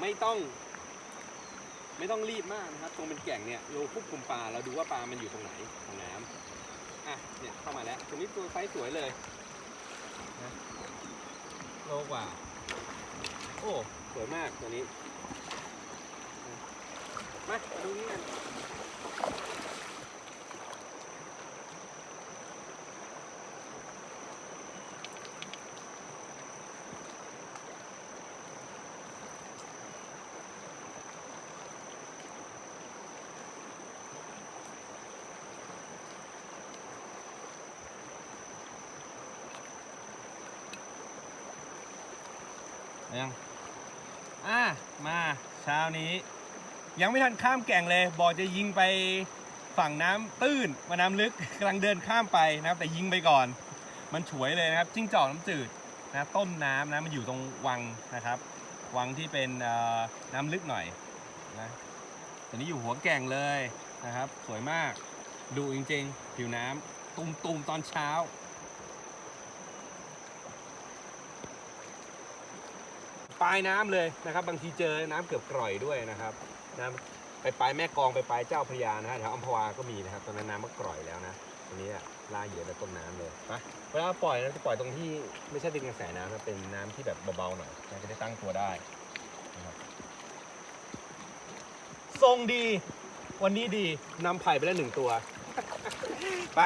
ไม่ต้อง ไม่ต้องรีบมากนะครับตรงเป็นแก่งเนี่ยเราควบคุมปลาเราดูว่าปลามันอยู่ตรงไหนของน้ำอะเนี่ยเข้ามาแล้วตรงนี้ตัวไซส์สวยเลยนะโลกว่า โอ้สวยมากตัวนี้มาดูนี่กัน ยังอะมาเช้านี้ ยังไม่ทันข้ามแก่งเลยบอจะยิงไปฝั่งน้ำตื้นมาน้ำลึกกำลังเดินข้ามไปนะครับ แต่ยิงไปก่อน มันฉวยเลยนะครับจิ้งจอกน้ำจืดนะต้นน้ำนะมันอยู่ตรงวังนะครับ วังที่เป็นน้ำลึกหน่อยนะตอนนี้อยู่หัวแก่งเลยนะครับ สวยมากดูจริงๆ ผิวน้ำตุ่มๆตอนเช้า ปลายน้ำเลยนะครับ บางทีเจอน้ำเกือบกร่อยด้วยนะครับน้ำไปปลายแม่กองไปปลายเจ้าพระยานะฮะแถวอัมพวาก็มีนะครับตอนนั้นน้ำก็กร่อยแล้วนะตอนนี้ล่าเหยื่อในต้นน้ำเลยไปเวลาปล่อยนะจะปล่อยตรงที่ไม่ใช่ดึงกระแสน้ำนะเป็นน้ำที่แบบเบาๆหน่อยนะจะได้ตั้งตัวได้นะครับทรงดี วันนี้ดีนำไผ่ไปแล้วหนึ่งตัว ไป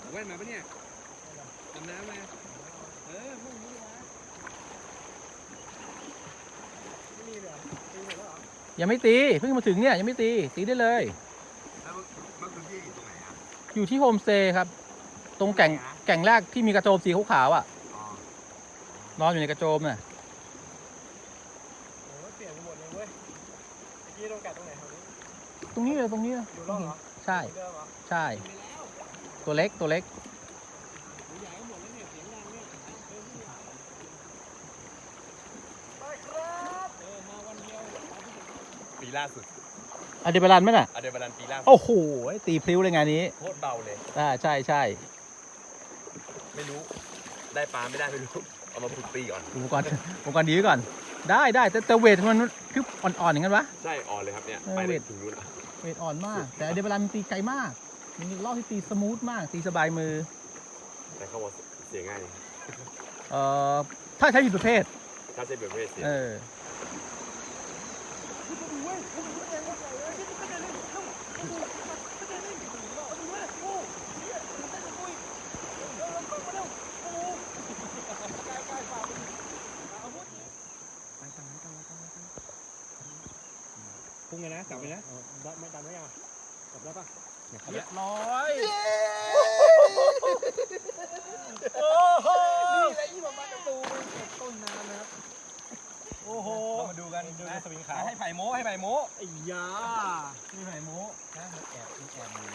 เอาแว่นมาปะเนี่ยดำน้ำมาเออพวกนี้มา ยังไม่ตีเพิ่งมาถึงเนี่ยยังไม่ตีตีได้เลย แล้วเมื่อคืนพี่อยู่ตรงไหนอะอยู่ที่โฮมสเตย์ครับ ตรงแก่งแก่งแรกที่มีกระโจมสีขาวๆอะอ๋อนอนอยู่ในกระโจมน่ะโอ้ยเปลี่ยนไปหมดเลยเว้ยเมื่อกี้โดนกัดตรงไหนแถวนี้ตรงนี้เลยตรงนี้เลยอยู่รอดเหรอใช่ เดิมเหรอใช่ ตัวเล็กตัวเล็ก ใหญ่หมดแล้วเนี่ยเสียงดังเนี่ยเดินที่ไหนไปครับเออมาวันเดียว ปี ล่าสุดอะเดบารันไหมน่ะอเดบารันปีล่าสุดโอ้โหตีพลิ้วเลยงานนี้โคตรเบาเลยอ่าใช่ใช่ไม่รู้ ได้ปลาไม่ได้ไม่รู้เอามาฝึกตีก่อนอุปกรณ์อุปกรณ์ดีไว้ก่อน ได้ได้แต่แต่เวทมันคืออ่อนๆอย่างนั้นวะ ใช่อ่อนเลยครับเนี่ยเออไปเวได้ทถึงนู้นอะเวทอ่อนมาก แต่อะเดบารันมันตีไกลมากมันมีรอบที่ตีสมูทมากตีสบายมือ แต่เขาบอกเสียง่ายเอ่อถ้าใช้ผิดประเภทถ้าใช้แบบเพศเสียเออ พุ่งไงนะกลับไปนะดันไม่ดันไม่ยังกลับได้ปะเรียบร้อยโอ้โหนี่แหละยี่ห้อมาตูต้นน้ำนะครับโอ้โหเรามาดูกันดูในสวิงขาวให้ไผ่โม้ให้ไผ่โม้ไอ้ยานี่ไผ่โม้นะมันแอบมันแอบอยู่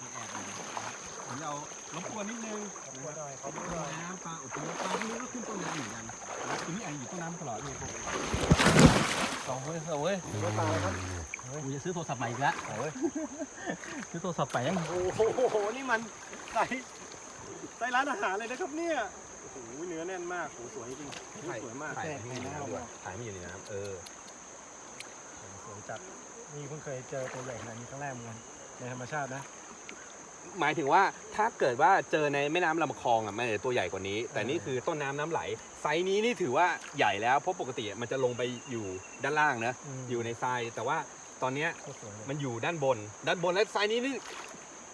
มันแอบอยู่ผมจะเอารบกวนนิดนึงขอบคุณ หน่อยขอบต้คุณนหน่อยน้ำปลาอบพยพปลาพวกนี้ก็ขึ้นต้นน้ำเหมือนกันตัวนี้อาจจะอยู่ต้นน้ำตลอดเลยพวกสองเว้ยสองเว้ยรถตายครับกูจะซื้อโทรศัพท์ใหม่อีกแล้วซื้อโทรศัพท์ใหม่ยังโอ้โหนี่มันใส่ใส่ร้านอาหารเลยนะครับเนี่ยโอ้โหเนื้อแน่นมากโอ้โหสวยจริงสวยมากถ่ายแทรกไม่ในอยู่ในหน้าน้ำเราด้วยถ่ายไม่อยู่ในน้ำเออสวยจัดนี่เพิ่งเคยเจอตัวใหญ่ขนาดนี้ครั้งแรกเหมือนกันในธรรมชาตินะ หมายถึงว่าถ้าเกิดว่าเจอในแม่น้ำลำคลองอะมันจะตัวใหญ่กว่านี้ แต่นี่คือต้นน้ำน้ำไหล ไซส์นี้นี่ถือว่าใหญ่แล้วเพราะปกติมันจะลงไปอยู่ด้านล่างนะอืม อยู่ในทรายแต่ว่าตอนเนี้ยโคตรสวยเลยมันอยู่ด้านบน ด้านบนและไซส์นี้นี่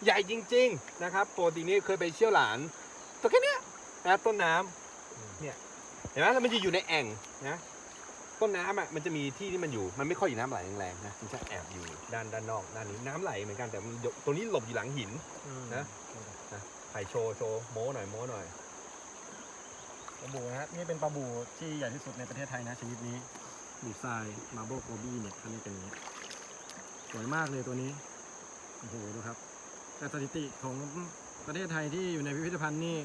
ใหญ่จริง ๆ นะครับปกตินี่เคยไปเชี่ยวหลาน ตัวแค่เนี้ยนะต้นน้ำเนี่ยเห็นไหมแล้วมันจะอยู่ในแอ่งนะ ต้นน้ำอะมันจะมีที่ที่มันอยู่มันไม่ค่อยอยู่น้ำไหลแรงๆนะมันจะแอบอยู่ด้านด้านนอกด้านนี้น้ำไหลเหมือนกันแต่มันอยู่ตัวนี้หลบอยู่หลังหินอืมนะไผ่โชว์โชว์โม้หน่อยโม้หน่อย ปลาบูนะฮะนี่เป็นปลาบูที่ใหญ่ที่สุดในประเทศไทยนะชนิดนี้บูทรายมาโบโกบี้เนี่ยเขาเรียกกันอย่างนี้ยสวยมากเลยตัวนี้โอ้โหดูครับแต่สถิติของประเทศไทยที่อยู่ในพิพิธภัณฑ์นี่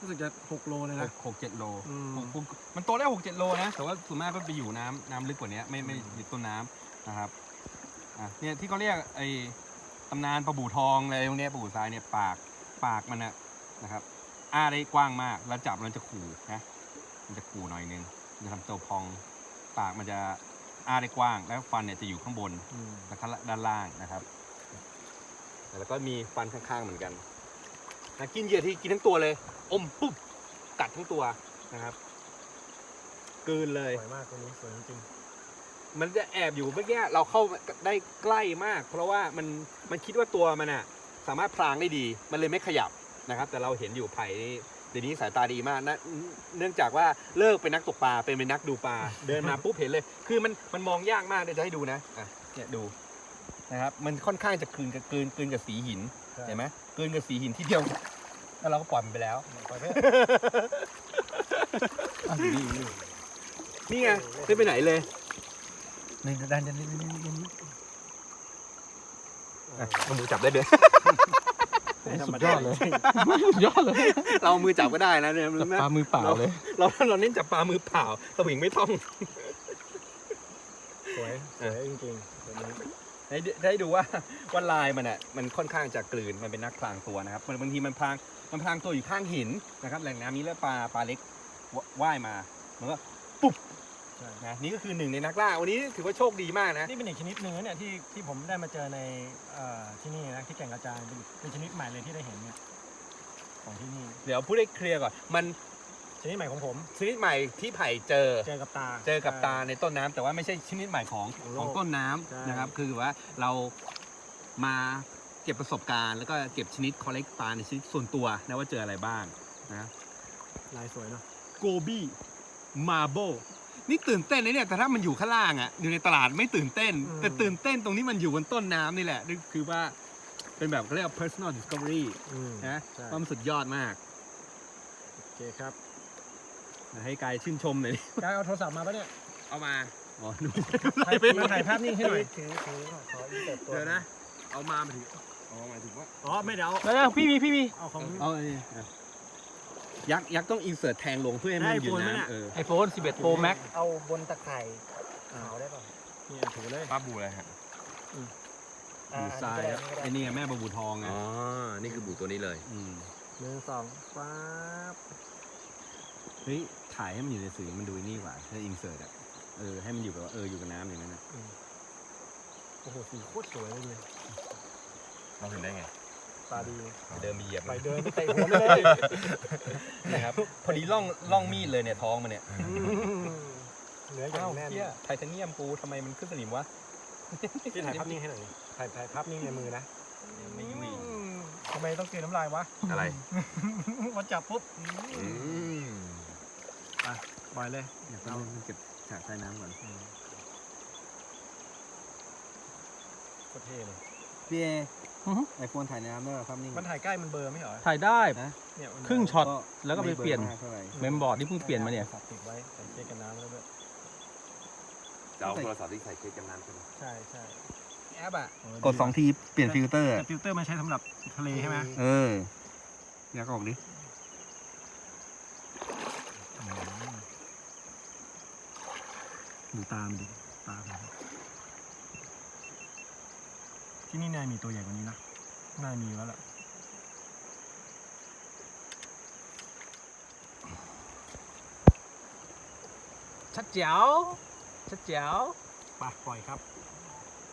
รู้สึกจะ6โลเลยหนะ กหกเจ็ดโลอืม หกหกมันโตได้หกเจ็ดโลนะ แต่ว่าส่วนมากก็ไปอยู่น้ำน้ำลึกกว่านี้ไม่ไม่อยู่ต้นน้ำนะครับอะเนี่ยที่เขาเรียกไอ้ตำนานปลาบู่ทองอะไรพวกเนี้ยปลาบู่ทรายเนี่ยปากปากมันนะนะครับอ้าได้กว้างมากแล้วจับมันจะขู่นะมันจะขู่หน่อยนึงมันจะทำตัวพอง ปากมันจะอ้าได้กว้าง แล้วฟันเนี่ยจะอยู่ข้างบน อืมแล้วก็ด้านล่างนะครับ แล้วก็มีฟันข้างๆเหมือนกันนะกินเหยื่อที่กินทั้งตัวเลย อมปุ๊บกัดทั้งตัวนะครับกลืนเลย สวยมากตัวนี้สวยจริงมันจะแอบอยู่เมื่อกี้เราเข้าได้ใกล้มาก เพราะว่ามันมันคิดว่าตัวมันอะสามารถพลางได้ดี มันเลยไม่ขยับนะครับ แต่เราเห็นอยู่ไผ่นี่เดี๋ยวนี้สายตาดีมากนะเนื่องจากว่าเลิกเป็นนักตกปลาเป็นเป็นนักดูปลาเดินมาปุ๊บเห็นเลย คือมันมันมองยากมากเดี๋ยวจะให้ดูนะอะเนี่ยดูนะครับ มันค่อนข้างจะกลืนกับกลืนกลืนกับสีหินใช่เห็นไหมกลืนกับสีหินที่เดียว แล้วเราก็ปล่อยมันไปแล้วปล่อยเถอะอะดีดีนี่ไงไม่ไปไหนเลยนี่ด้านจะนี่นี่นี่นี่อะเอามือจับได้เลยสุดยอดเลยสุดยอดเลย เราเอามือจับก็ได้นะเนี่ยจับปลามือเปล่าเลย เราเราเน้นจับปลามือเปล่าสวิงไม่ต้องสวยสวยจริงๆตัวนี้ให้ดูให้ดูว่าว่าลายมันอะมันค่อนข้างจะกลืนมันเป็นนักพลางตัวนะครับมันบางทีมันพลาง มันพลางตัวอยู่ข้างหินนะครับแหล่งน้ำนี้แล้วปลาปลาเล็กวว่ายมามันก็ปุ๊บใช่นะนี่ก็คือหนึ่งในนักล่าวันนี้ถือว่าโชคดีมากนะนี่เป็นอีกชนิดหนึ่งนะเนี่ยที่ที่ผมได้มาเจอในเอ่อที่นี่นะที่แก่งกระจานเป็นเป็นชนิดใหม่เลยที่ได้เห็นเนี่ยของที่นี่เดี๋ยวพูดให้เคลียร์ก่อนมันชนิดใหม่ของผมชนิดใหม่ที่ไผ่เจอเจอกับตาเจอกับตาในต้นน้ำแต่ว่าไม่ใช่ชนิดใหม่ของของโลของกต้นน้ใช่ำนะครับ คือว่าเรามา เก็บประสบการณ์แล้วก็เก็บชนิดคอลเลกปลาในชนิดส่วนตัวนะว่าเจออะไรบ้างนะลายสวยเนาะโกบี้มาโบนี่ตื่นเต้นเลยเนี่ยแต่ถ้ามันอยู่ข้างล่างอะอยู่ในตลาดไม่ตื่นเต้นแต่ตื่นเต้นตรงนี้มันอยู่บนต้นน้ำนี่แหละนี่คือว่าเป็นแบบเขาเรียกว่า personal discovery อืมนะใช่ว่ามันสุดยอดมากโอเคครับให้กายชื่นชมหน่อยดิกายเอาโทรศัพท์มาปะเนี่ยเอามาอ๋อดูถ่ายมาถ่ายภาพนิ่งให้หน่อยถือถือขออินเสิร์ตตัวเดี๋ยวนะ เอามาหมายถึง อ๋อหมายถึงว่าอ๋อไม่เดี๋ยวแล้วพี่มีพี่มีเอาของ เอาอันนี้อะยักษ์ยักษ์ต้องอินเสิร์ตแทงลงเพื่อให้มันได้อยู่โฟนไหมเนี่ยน้ำเออ ไอโฟน11 Pro Max เอาบนตะไคร่ขาวได้ป่ะนี่ถือเลยป้าบูอะไรฮะอ่าบูทรายอันนี้อะก็ได้ไอ้นี่ไงแม่บาบูทองไงอ๋อ นี่คือบูตัวนี้เลยอืมหนึ่งสองป๊าบเฮ้ยถ่ายให้มันอยู่ในสื่อมันดูไอ้นี่กว่าถ้าอินเสิร์ตอะเออให้มันอยู่แบบว่าเอออยู่กับน้ำอย่างนั้นนะโอ้โหสีโคตรสวยเลย เนี่ยเราเห็นได้ไง ตาดีเดินไปเหยียบไปมันเดินไปเตะหัวเลยนะครับ พอดีล่องล่องมีดเลยเนี่ยท้องมันเนี่ยเนื้ออย่างอ้าวแน่นเฮียไทเทเนียมกูทำไมมันขึ้นสนิมวะพี่ถ่ายภาพนิ่งให้หน่อยดิถ่ายถ่ายภาพนิ่งในมือนะไม่ยุ่ยอืมทำไมต้องกลืนน้ำลายวะ อะไรมาจับปุ๊บอืมปล่อยเลยเดี๋ยวต้องเก็บฉากใต้น้ำก่อนโคตรเท่เลยพี่เออือฮึ ไอโฟนถ่ายในน้ำได้ป่ะภาพนิ่งมันถ่ายใกล้มันเบลอร์ไม่เหรอถ่ายได้เนี่ยมันครึ่งช็อตแล้วก็ไปม่เปลี่ยนมากท่าไหร่เมมบอร์ดที่เพิ่งเปลี่ยนมาเนี่ย สับติดไว้ใส่เช็คกันน้ำแล้วด้วยจะเอาโทรศัพท์ที่ใส่เคสกันน้ำใช่ไหมใช่ใช่แอปอะเออกดสองทีเปลี่ยนฟิลเตอร์ แต่ฟิลเตอร์มันใช้สำหรับทะเลใช่ไหมเออยักออกดิ ดูตามดิตามน ที่นี่นายมีตัวใหญ่กว่านี้นะนายมีแล้วแหละชัดเจ๋วชัดเจ๋วไปปล่อยครับ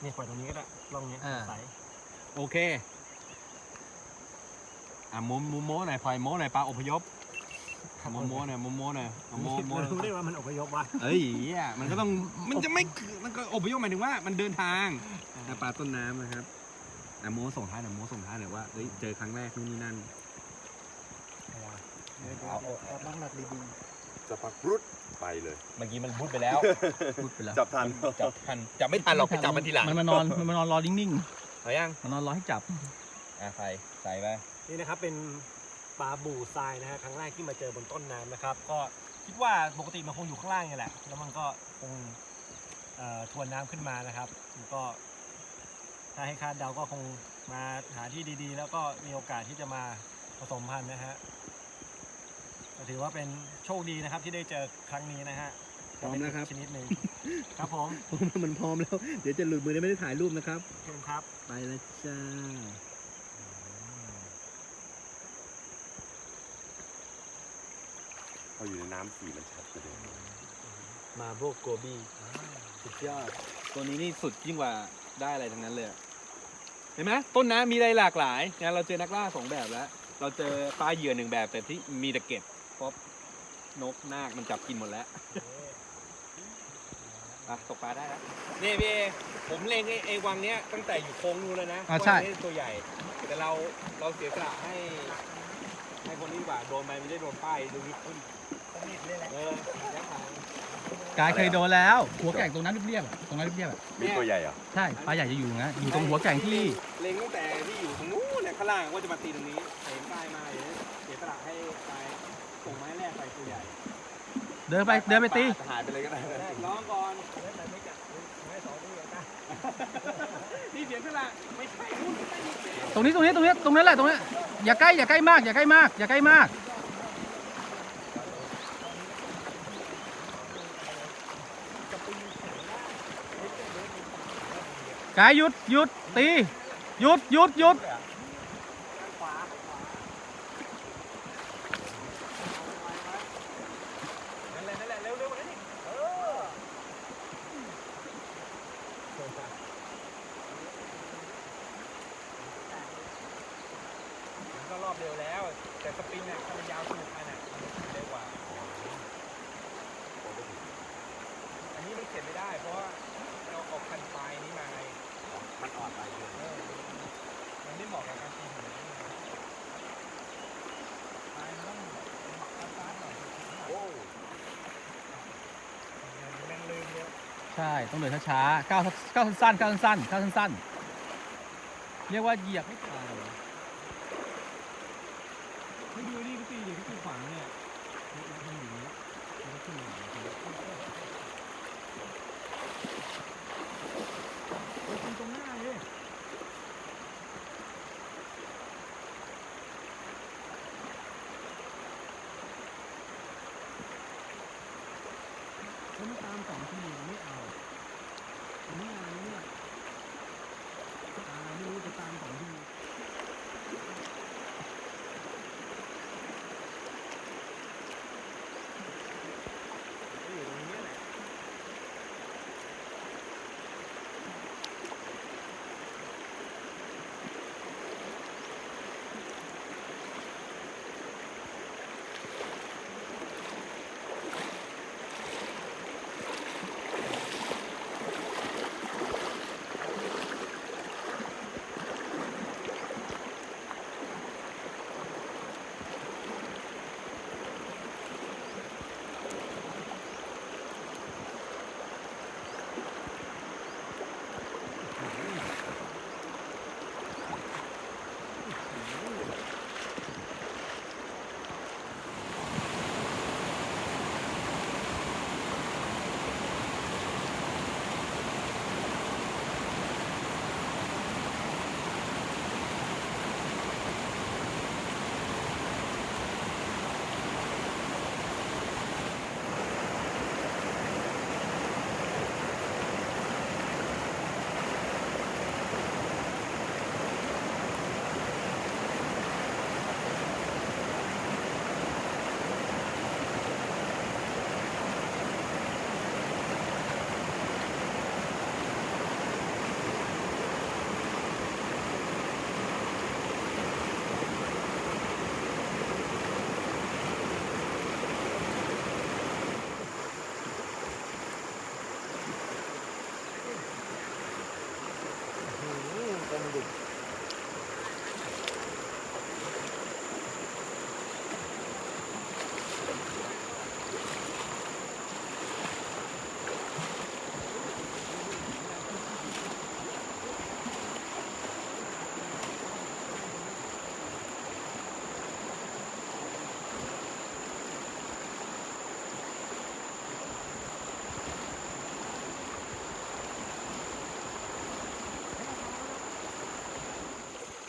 นี่ปล่อยตรงนี้ก็ได้ล่องนี้อ่า ใสโอเค อะโมโมโมหน่อยพลอยโมหน่อยปลาอพยพ โมโมหน่อยโมโมหน่อยเอาโมโมเรารู้ได้ว่ามันอพยพวะเอ้ยเหี้ยมันก็ต้องมันจะไม่มันก็อพยพหมายถึงว่ามันเดินทางอะปลาต้นน้ำนะครับอะโมส่งท้ายหน่อยโมส่งท้ายหน่อยว่าเอ้ยเจอครั้งแรกนู่นนี่นั่นเอาเอาน้ำหนักดีจะปักรุดไปเลย เมื่อกี้มันพูดไปแล้ว พูดไปแล้วจับทันจับทันจับไม่ทันหรอกไปจับมันทีหลังมันมานอนมันมานอนรอนิ่งเอายังๆมันนอนรอให้จับอะใส่ใส่ไปๆนี่นะครับเป็น ปลาบูทรายนะฮะครั้งแรกที่มาเจอบนต้นน้ำนะครับ ก็คิดว่าปกติมันคงอยู่ข้างล่างนี่แหละ แล้วมันก็คงเอ่อทวนน้ำขึ้นมานะครับมันก็ถ้าให้คาดเดาก็คงมาหาที่ดีๆ แล้วก็มีโอกาสที่จะมาผสมพันธุ์นะฮะก็ถือว่าเป็นโชคดีนะครับที่ได้เจอครั้งนี้นะฮะพร้อมแล้วครับชนิดหนึ่งครับผมผมว่ามันพร้อมแล้ว เดี๋ยวจะหลุดมือได้ไม่ได้ถ่ายรูปนะครับเชิญครับ ไปแล้วจ้า พออยู่ในน้ำสีมันชัดกว่าเดิมมาโบโกบีสุดยอด ตัวนี้นี่สุดยิ่งกว่าได้อะไรทั้งนั้นเลยอะเห็นไหมต้นน้ำมีอะไรหลากหลายนะเราเจอนักล่าสองแบบแล้ว เราเจอปลาเหยื่อหนึ่งแบบแต่ที่มีแต่เก็บเพราะนกนาคมันจับกินหมดแล้วอะตกปลาได้แล้วนี่พี่เอผมเล็งไอ้ไอ้วังเนี้ยตั้งแต่อยู่โค้งนู้นแล้วนะอ่าใช่ ว่านี่ตัวใหญ่ แต่เราเราเสียสละให้ ให้คนนี้ดีกว่าโดนไปไม่ได้โดนป้ายดูนิดขึ้นเออยั กษ์หางกายเคยโดนแล้ว หัวแก่งตรงนั้นเรียบๆอะตรงนั้นเรียบๆอะมีตัวใหญ่เหรอใช่ปลาใหญ่จะอยู่นะอยู่ตรงหัวแก่งที่เล็งตั้งแต่ที่อยู่ตรงนู้นเนี่ยข้างล่างว่าจะมาตีตรงนี้เห็นป้ายมาเดี๋ยวเสียสละให้ไปส่งไม้แรกไปตัวใหญ่เดินไปเดินไปตีหายไปเลยก็ได้นะร้องก่อนนี่เสียสละไม่ใช่นู่นไม่ใช่นี่ตรงนี้ตรงนี้ตรงนี้ตรงนั้นแหละตรงนี้อย่าใกล้อย่าใกล้มากอย่าใกล้มากอย่าใกล้มาก กายหยุดหยุดตีหยุดหยุดหยุดนั่นแหละนั่นแหละเร็วเร็วๆนั่นนี่เออมันก็รอบเร็วแล้ว แต่สปริงเนี่ยถ้ามันยาวสุดอันน่ะมันเร็วกว่า อันนี้มันเขียนไม่ได้ เพราะว่าเราออกคันปลายนี้มาไง มันอ่อนไปเลยเออมันไม่เหมาะกับการตีหินนี่ไงปลายมันต้องเหมาะกับการหน่อยโอ้แม่งลืมเยอะใช่ ต้องเดินช้าๆก้าวก้าวสั้นๆก้าวสั้นๆก้าวสั้นๆเรียกว่าเหยียบไม่ตา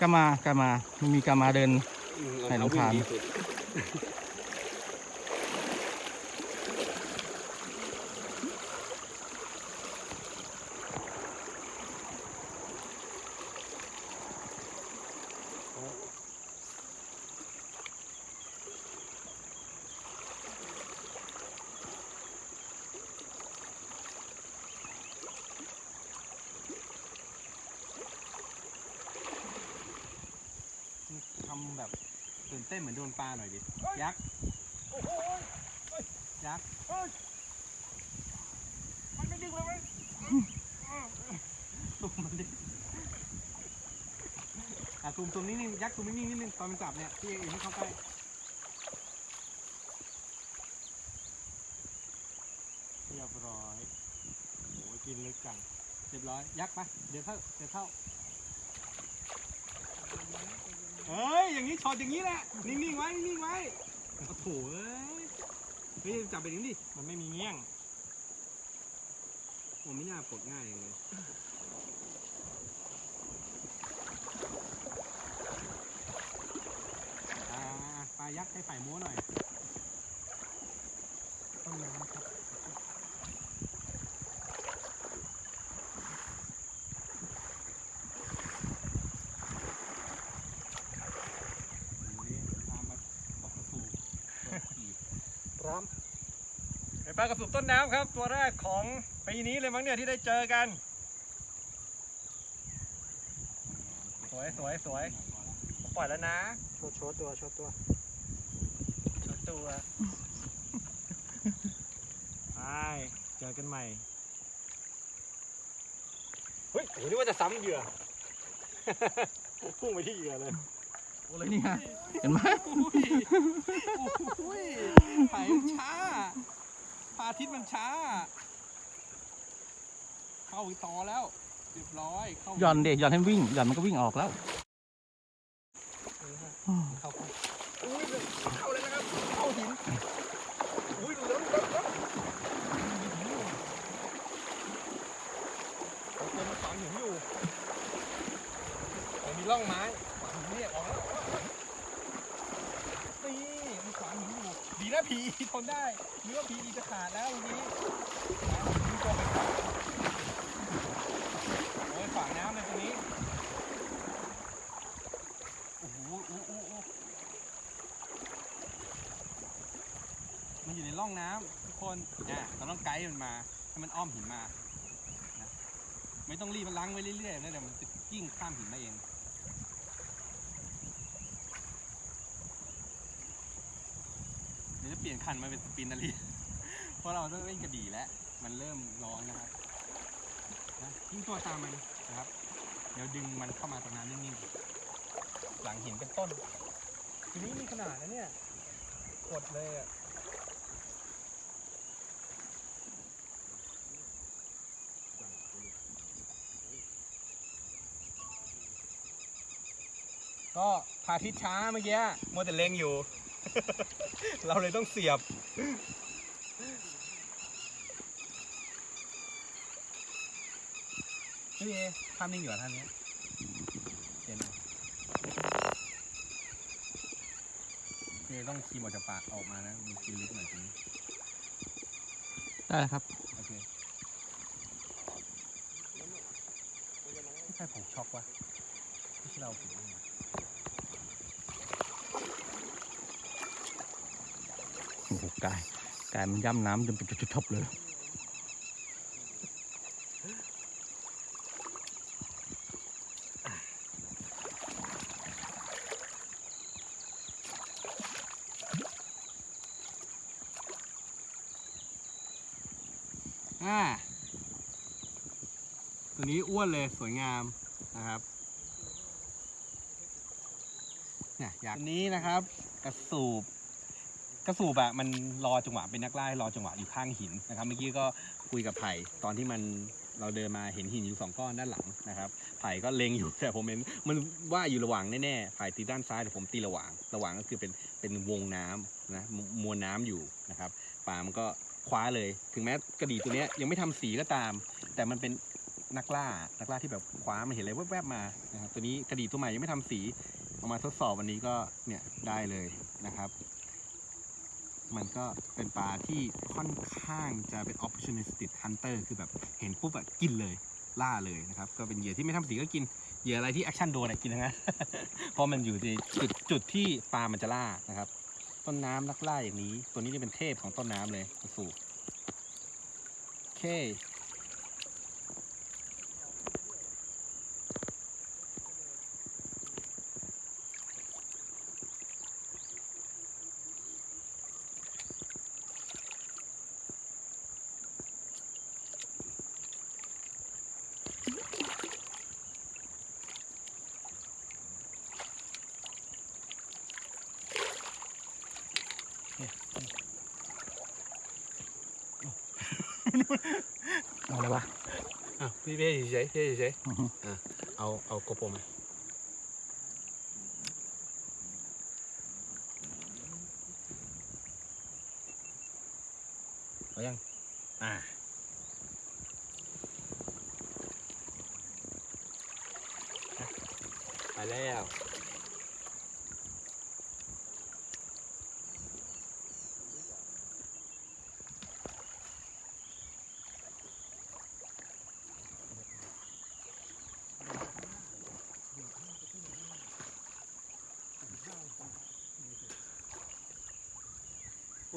กามากามามันมีกามาเดิน ให้ลำคาญทำแบบตื่น เต้นเหมือนโดนปลาหน่อยดิ ยักษ์ยักษ์มันไม่ดึงเลยไหมซูมมันดิอะซูมซูมนิ่งๆยักษ์ซูมนิ่งๆนิดนึงตอนมันจับเนี่ยพี่เองให้เข้าใกล้เรียบร้อยโอ้ยกินลึกจังเรียบร้อยยักษ์ไปเดี๋ยวเข้าเดี๋ยวเข้า เฮ้ย อย่างนี้ช็อตอย่างนี้แหละ นิ่งๆไว้ นิ่งๆไว้โอ้โหเอ้ยเฮ้ยจับไปอย่งดิ มันไม่มีเงี้ยงผมไม่น่าปลดง่ายเลยปลายักษ์ให้ฝ่ายม้วนหน่อย ต้นน้ำครับ นี่ตามมาตกกระสูบตกขีด พร้อม เป็นปลากระสุนต้นน้ำครับ ตัวแรกของปีนี้เลยมั้งเนี่ยที่ได้เจอกัน สวยสวยสวยผมปล่อยแล้วนะโชว์โชว์ตัวโชว์ตัวชดตัวไปเจอกันใหม่เฮ้ยผมนึกว่าจะซ้ำเหยื่อ พุ่งไปที่เหยื่อเลยนี่ไงเห็นไหม อุ้ยไผ่มันช้า พระอาทิตย์มันช้า เข้าอีกต่อแล้วเรียบร้อยเข้า หย่อนเด็หย่อนให้วิ่งหย่อนมันก็วิ่งออกแล้ว เข้าอุ้ยเข้าเลยนะครับ เข้าหินอุ้ยดูแล้วดูแล้วดูแล้วโอเคมันฝังหินอยู่แต่มีร่องไม้ฝังหินเนี่ยออกแล้วออกแล้วนี่มันฝังหินอยู่ ดี นะพีทนได้นึกว่าพีจะขาดแล้ววันนี้ดูตัวไปโอ้ยฝังน้ำเลยตรงนี้โอ้โหโอ้โหมันอยู่ในร่องน้ำทุกคนอะเราต้องไกด์มันมาให้มันอ้อมหินมานะไม่ต้องรีบมันล้างไว้เรื่อยๆนะเดี๋ยวมันจะยิ่งข้ามหินมาเอง เปลี่ยนคันมาเป็นสปินนารีเพราะเราต้องเล่นกระดี่แล้ว มันเริ่มร้อนนะครับนะยิ่งตัวตามมันนะครับ เดี๋ยวดึงมันเข้ามาตรงนั้นนิ่งๆ หลังหินเป็นต้น ทีนี้มีขนาดนะเนี่ย กดเลยอะก็พาทิศช้าเมื่อกี้มัวแต่เล็งอยู่ เราเลยต้องเสียบ พี่เอทำนิ่งอยู่เหรอท่านนี้เห็นไหมพี่เอต้องคีมออกจากปากออกมานะมันกินลึกหน่อยตรงนี้ได้แล้วครับโอเคไม่ใช่ผมช็อกวะไม่ใช่เราผิดนี่หว่า โอ้โห กายกายมันย่ำน้ำจนเป็นจุดๆๆเลยอ่าตัวนี้อ้วนเลยสวยงามนะครับเนี่ยอยากตัวนี้นะครับ กระสูบ กระสูบอะมันรอจังหวะเป็นนักล่ารอจังหวะอยู่ข้างหินนะครับเมื่อกี้ก็คุยกับไผ่ตอนที่มันเราเดินมาเห็นหินอยู่สองก้อนด้านหลังนะครับไผ่ก็เล็งอยู่แต่ผมเห็นมันว่าอยู่ระหว่างแน่ๆไผ่ตีด้านซ้ายแต่ผมตีระหว่าง ระหว่างก็คือเป็นเป็นวงน้ำนะมวลน้ำอยู่นะครับปลามันก็คว้าเลย ถึงแม้กระดี่ตัวนี้ยังไม่ทำสีก็ตาม แต่มันเป็นนักล่านักล่าที่แบบคว้ามันเห็นอะไรแวบๆมานะครับตัวนี้กระดีตัวใหม่ยังไม่ทำสีเอามาทดสอบวันนี้ก็เนี่ยได้เลยนะครับ มันก็เป็นปลาที่ค่อนข้างจะเป็น opportunistic hunter คือแบบเห็นปุ๊บอะกินเลยล่าเลยนะครับ ก็เป็นเหยื่อที่ไม่ทำสีก็กินเหยื่ออะไรที่แอคชั่นโดนกินทั้งนั้นเพราะมันอยู่ในจุดจุดที่ปลามันจะล่านะครับ ต้นน้ำนักล่าอย่างนี้ ตัวนี้จะเป็นเทพของต้นน้ำเลยสูบโอเค เอาเลยวะอะพี่เพ่เฉยๆเพ่เฉยๆอะเอาเอาโกโปรมาเอายัง อ่าไปแล้ว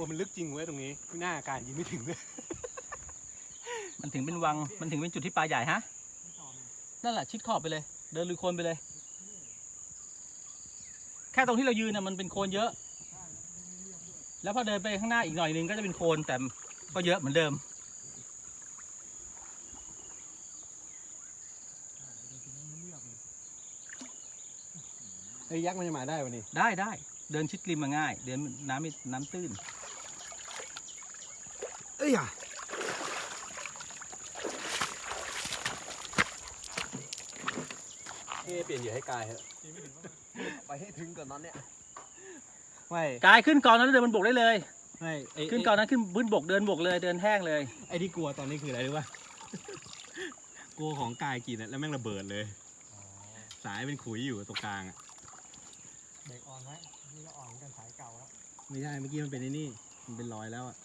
โอ้มันลึกจริงเว้ยตรงนี้ไม่น่าการยิงไม่ถึงเลย มันถึงเป็นวัง มันถึงเป็นจุดที่ปลาใหญ่ฮะ นั่นแหละชิดขอบไปเลย เดินลุยโคลนไปเลย แค่ตรงที่เรายืนน่ะมันเป็นโคลนเยอะ แล้วพอเดินไปข้างหน้าอีกหน่อยนึงก็จะเป็นโคลนแต่ก็เยอะเหมือนเดิม ไอ้ยยักษ์มันจะมาได้วันนี้ ได้ได้ เดินชิดริมมาง่าย เดินน้ำไม่น้ำตื้น เอ้ยอะเเปลี่ยนเหยื่อให้กายฮะไปให้ถึงก่อนตอนเนี้ยไม่กายขึ้นก่อนนั้นเดินบนบกได้เลย ไม่ไอ้ขึ้นก่อนนั้นขึ้นพื้นบกเดินบกเลยเดินแห้งเลย ไอ้ที่กลัวตอนนี้คืออะไรรู้ป่ะกลัวของกายกินอะแล้วแม่งระเบิดเลย สายเป็นขุยอยู่ตรงกลางอะเบรกออนไว้นี่ก็อ่อนเหมือนกันสายเก่าแล้วไม่ใช่เมื่อกี้มันเป็นไอ้นี่ มันเป็นรอยแล้วอะ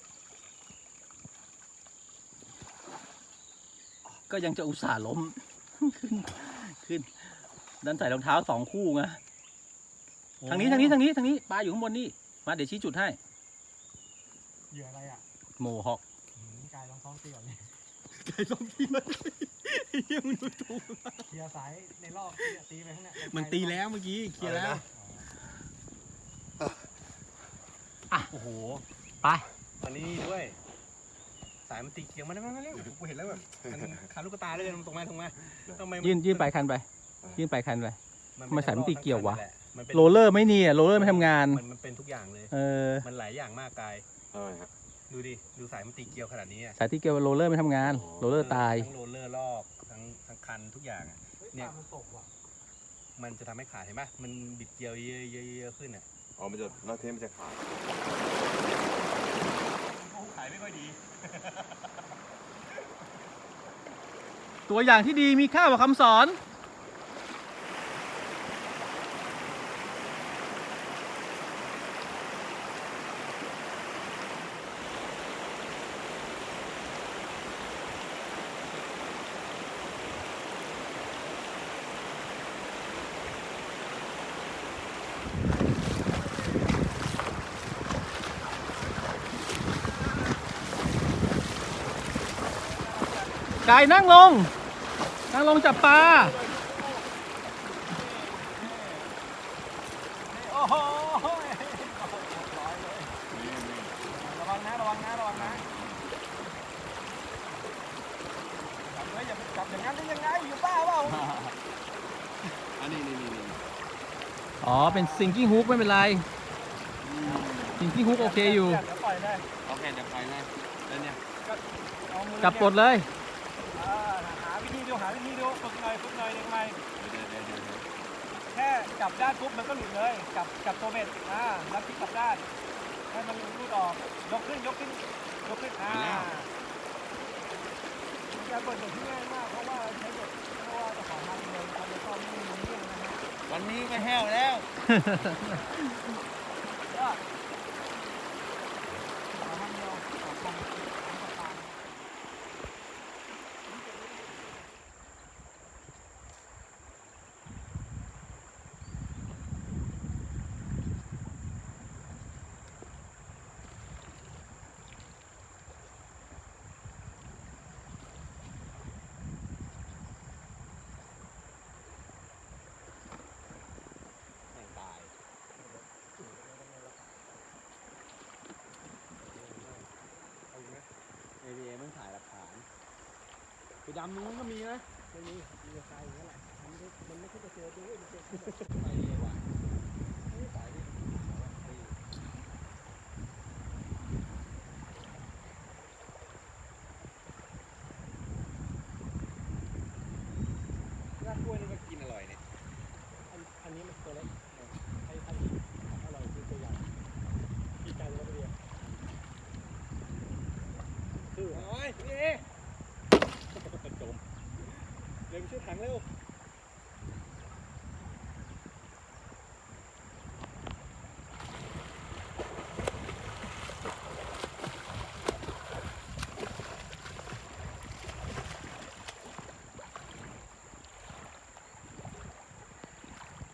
ก็ยังจะอุตส่าห์ล้ม ขึ้นขึ้นดันใส่รองเท้าสองคู่ไงทางนี้ทางนี้ทางนี้ทางนี้ปลาอยู่ข้างบนนี่มาเดี๋ยวชี้จุดให้เหยื่ออะไรอะโมฮอกหืมกายลองซ้อมตีก่อนเลยไก่ส้มพี่มันไอ้เหี้ยมันดูถูกเคลียร์สายในรอบเนี่ยตีไปข้างหน้ามันตีแล้วเมื่อกี้เคลียร์แล้วอะโอ้โหไปตอนนี้ด้วย สายมันตีเกียงมาแล้วมาแล้วกูเห็นแล้วแบบมันขาลูกตาเลยมันตรงมาตรงมาทำไมยื่นยื่นไปคันไป ยื่นไปคันไปนทำไมสายมันตีเกี่ยววะมันเป็นโรลเลอร์ไม่นี่อะโรลเลอร์ไม่ทำงานมันมันเป็นทุกอย่างเลยเออมันหลายอย่างมากกายใช่ฮะดูดิดูสายมันตีเกลียวขนาดนี้อะสายที่เกี่ยวกับโรลเลอร์ไม่ทำงานโรลเลอร์ตายทั้งโรลเลอร์ลอกทั้งทั้งคันทุกอย่างอะเนี่เนี่ยยมันตกว่ะมันจะทำให้ขาดเห็นไหมมันบิดเกลียวเยอะๆๆขึ้นอะอ๋อมันจะแล้วเทปมันจะขาด ขายไม่ค่อยดี ตัวอย่างที่ดีมีค่ากว่าคำสอน กายนั่งลง นั่งลงจับปลาโอ้โหระวังนะระวังนะระวังนะจับเลยอย่าจับอย่างนั้นได้ยังไงอยู่บ้าเปล่าอันนี้นี่นี่อ๋อ เป็นซิงกิ้งฮุกไม่เป็นไรซิงกิ้งฮุกโอเคอยู่ เดี๋ยวปล่อยเลยโอเคเดี๋ยวไปเลยแล้วเนี่ย เอามือจับปลดเลยอ่าหาวิธีดู หาวิธีดูฝึกหน่อยฝึกหน่อยเด็กใหม่เดี๋ยวเดี๋ยวเดี๋ยวเดี๋ยวแค่จับด้านปุ๊บมันก็หลุดเลยจับจับตัวเบ็ดอ่าแล้วพลิกกลับด้านให้มันรูดออกยกขึ้นยกขึ้นยกขึ้นอ่าการเปิดเบ็ดที่ง่ายมากเพราะว่าเราใช้เบ็ดเพราะว่าเจ้าของทางเดินทางแล้วก็ไม่มีเรื่องนะฮะวันนี้ก็แห้วแล้ว ก็สามารถเราออกทางทางสะพาน เอเอมันถ่ายหลักฐานไป ดำนู้นก็มีนะไม่มีมีแต่ทรายอย่างนี้ยแหละมันไม่มันไม่ใช่จะเจอด้วยมันเจอที่แบบไปเอว่ะ รากกล้วยนี่ก็กินอร่อยเนี่ย อันอันนี้มันตัวเล็กไอ้ไอ้อร่อยคือตัวใหญ่ที่ไกลแล้วเรียนคือ โอ้ยพี่เอจมเร็วไป ช่วยถังเร็ว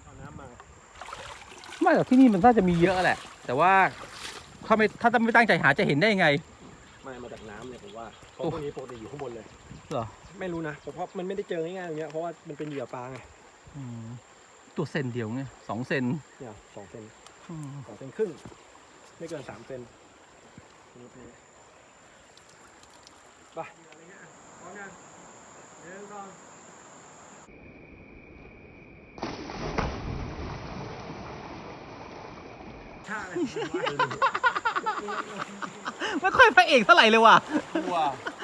เอาน้ำมาไม่หรอกที่นี่มันน่าจะมีเยอะแหละ แต่ว่าถ้าไม่ถ้าไม่ตั้งใจหาจะเห็นได้ยังไง ไม่มาจากน้ำเลยผมว่าเพราะพวกนี้ปกติอยู่ข้างบนเลย เหรอ ไม่รู้นะผมเพราะมันไม่ได้เจอง่ายๆอย่างเงี้ยเพราะว่ามันเป็นเหยื่อปลาไงอืมตัวเซนเดียวไงสองเซนเนี่ยสองเซนอืมสองเซนครึ่งไม่เกินสามเซนนี่นี่ไปพร้อมยังเดินก่อนท่าเลย ไม่ค่อยพระเอกเท่าไหร่เลยว่ะ กลัว